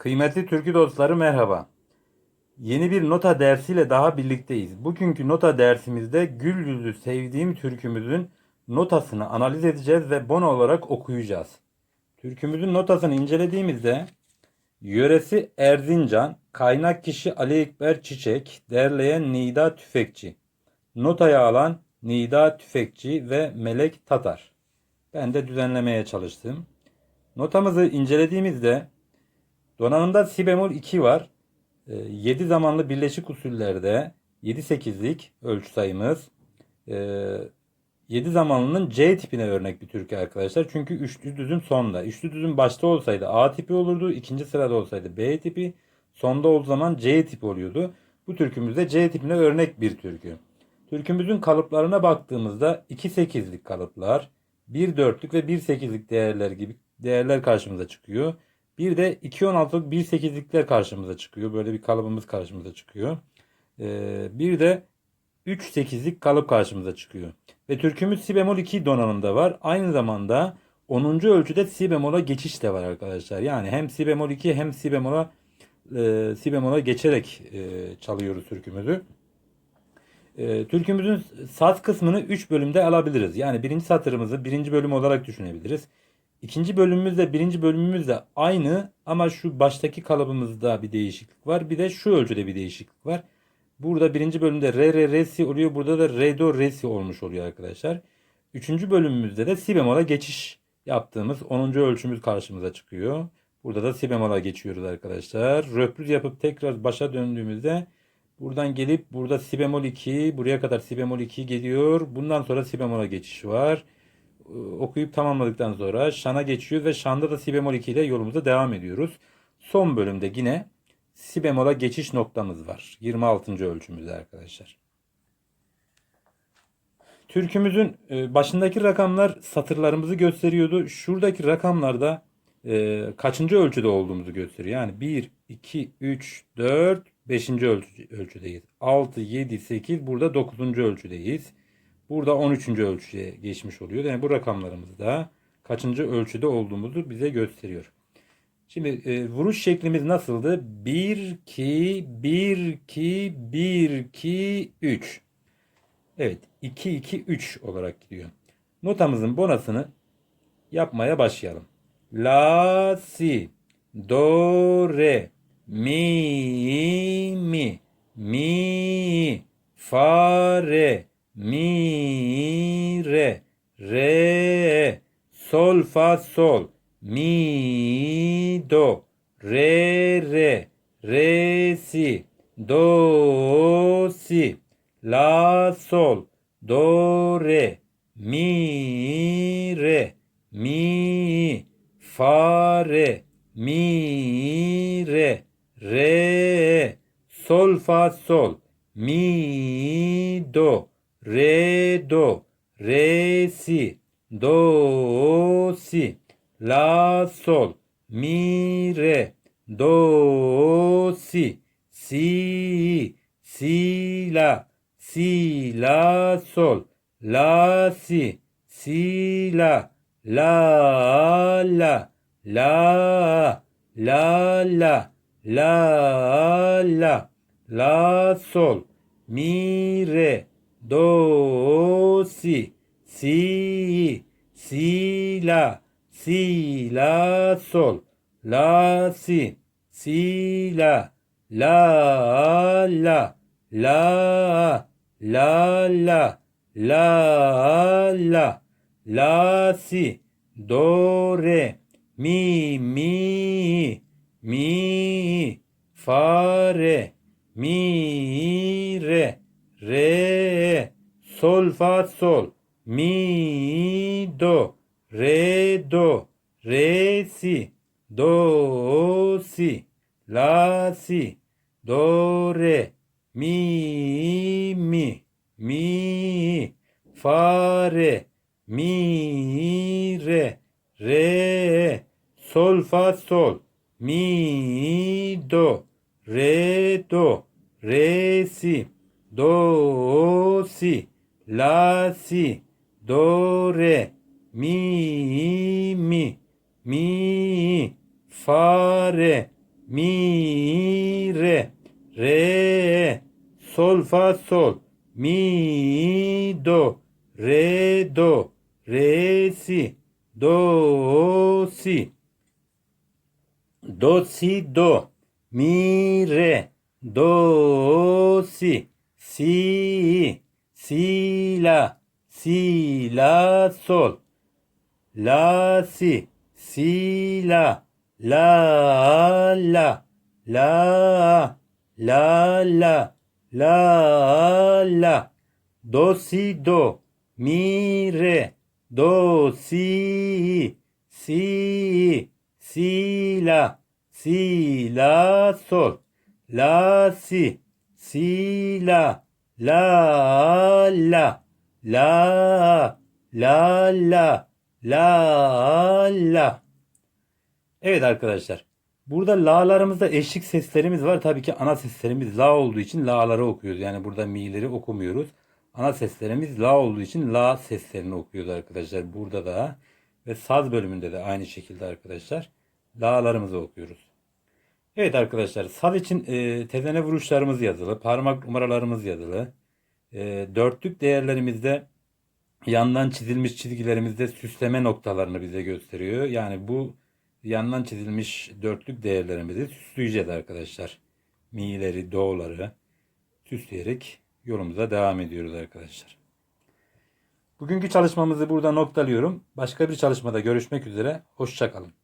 Kıymetli türkü dostları merhaba. Yeni bir nota dersiyle daha birlikteyiz. Bugünkü nota dersimizde Gül Yüzlü sevdiğim türkümüzün notasını analiz edeceğiz ve bono olarak okuyacağız. Türkümüzün notasını incelediğimizde yöresi Erzincan, kaynak kişi Ali Ekber Çiçek, derleyen Nida Tüfekçi, notaya alan Nida Tüfekçi ve Melek Tatar. Ben de düzenlemeye çalıştım. Notamızı incelediğimizde Donanımda si bemol 2 var. 7 zamanlı birleşik usullerde 7-8'lik ölçü sayımız. 7 zamanlının C tipine örnek bir türkü arkadaşlar. Çünkü üçlü düzüm sonda. Üçlü düzüm başta olsaydı A tipi olurdu. ikinci sırada olsaydı B tipi. Sonda olduğu zaman C tipi oluyordu. Bu türkümüzde C tipine örnek bir türkü. Türkümüzün kalıplarına baktığımızda 2-8'lik kalıplar, 1-4'lük ve 1-8'lik değerler gibi değerler karşımıza çıkıyor. Bir de 2.16'lık 1.8'likler karşımıza çıkıyor. Böyle bir kalıbımız karşımıza çıkıyor. Ee, bir de 3.8'lik kalıp karşımıza çıkıyor. Ve türkümüz si bemol 2 donanımda var. Aynı zamanda 10. ölçüde si bemola geçiş de var arkadaşlar. Yani hem si bemol 2 hem si bemola e, si bemola geçerek e, çalıyoruz türkümüzü. E, türkümüzün saz kısmını 3 bölümde alabiliriz. Yani birinci satırımızı birinci bölüm olarak düşünebiliriz. İkinci bölümümüzle birinci bölümümüz de aynı ama şu baştaki kalıbımızda bir değişiklik var. Bir de şu ölçüde bir değişiklik var. Burada birinci bölümde re re re si oluyor. Burada da re do re si olmuş oluyor arkadaşlar. Üçüncü bölümümüzde de si bemola geçiş yaptığımız 10. ölçümüz karşımıza çıkıyor. Burada da si bemola geçiyoruz arkadaşlar. Röprüz yapıp tekrar başa döndüğümüzde buradan gelip burada si bemol 2 buraya kadar si bemol 2 geliyor. Bundan sonra si bemola geçiş var okuyup tamamladıktan sonra şana geçiyor ve şanda da si bemol 2 ile yolumuza devam ediyoruz. Son bölümde yine si bemola geçiş noktamız var. 26. ölçümüzde arkadaşlar. Türkümüzün e, başındaki rakamlar satırlarımızı gösteriyordu. Şuradaki rakamlarda e, kaçıncı ölçüde olduğumuzu gösteriyor. Yani 1, 2, 3, 4, 5. Ölçü, ölçüdeyiz. 6, 7, 8 burada 9. ölçüdeyiz. Burada 13. ölçüye geçmiş oluyor. Yani bu rakamlarımızda kaçıncı ölçüde olduğumuzu bize gösteriyor. Şimdi e, vuruş şeklimiz nasıldı? 1 2 1 2 1 2 3. Evet, 2 2 3 olarak gidiyor. Notamızın bonasını yapmaya başlayalım. La si do re mi mi mi fa re mi re re sol fa sol mi do re re re si do si la sol do re mi re mi fa re mi re re sol fa sol mi do re do re si do si la sol mi re do si si si la si la sol la si si la la la la la la la la la sol mi re do si si si la si la sol la si si la la la la la la la la la si do re mi mi mi fa re mi re re sol fa sol. Mi do. Re do. Re si. Do si. La si. Do re. Mi mi. Mi fa re. Mi re. Re sol fa sol. Mi do. Re do. Re si do si la si do re mi mi mi fa re mi re re sol fa sol mi do re do re si do si do si do mi re do si Si, si la, si la sol. La si, si la, la la, la la la, la la. Do si do, mi re, do si, si, si la, si la sol. La si, si la la la la la la la la Evet arkadaşlar. Burada la'larımızda eşlik seslerimiz var. Tabii ki ana seslerimiz la olduğu için la'ları okuyoruz. Yani burada mi'leri okumuyoruz. Ana seslerimiz la olduğu için la seslerini okuyoruz arkadaşlar. Burada da ve saz bölümünde de aynı şekilde arkadaşlar la'larımızı okuyoruz. Evet arkadaşlar saz için e, tezene vuruşlarımız yazılı. Parmak numaralarımız yazılı. E, dörtlük değerlerimizde yandan çizilmiş çizgilerimizde süsleme noktalarını bize gösteriyor. Yani bu yandan çizilmiş dörtlük değerlerimizi süsleyeceğiz arkadaşlar. Mi'leri, do'ları süsleyerek yolumuza devam ediyoruz arkadaşlar. Bugünkü çalışmamızı burada noktalıyorum. Başka bir çalışmada görüşmek üzere. Hoşçakalın.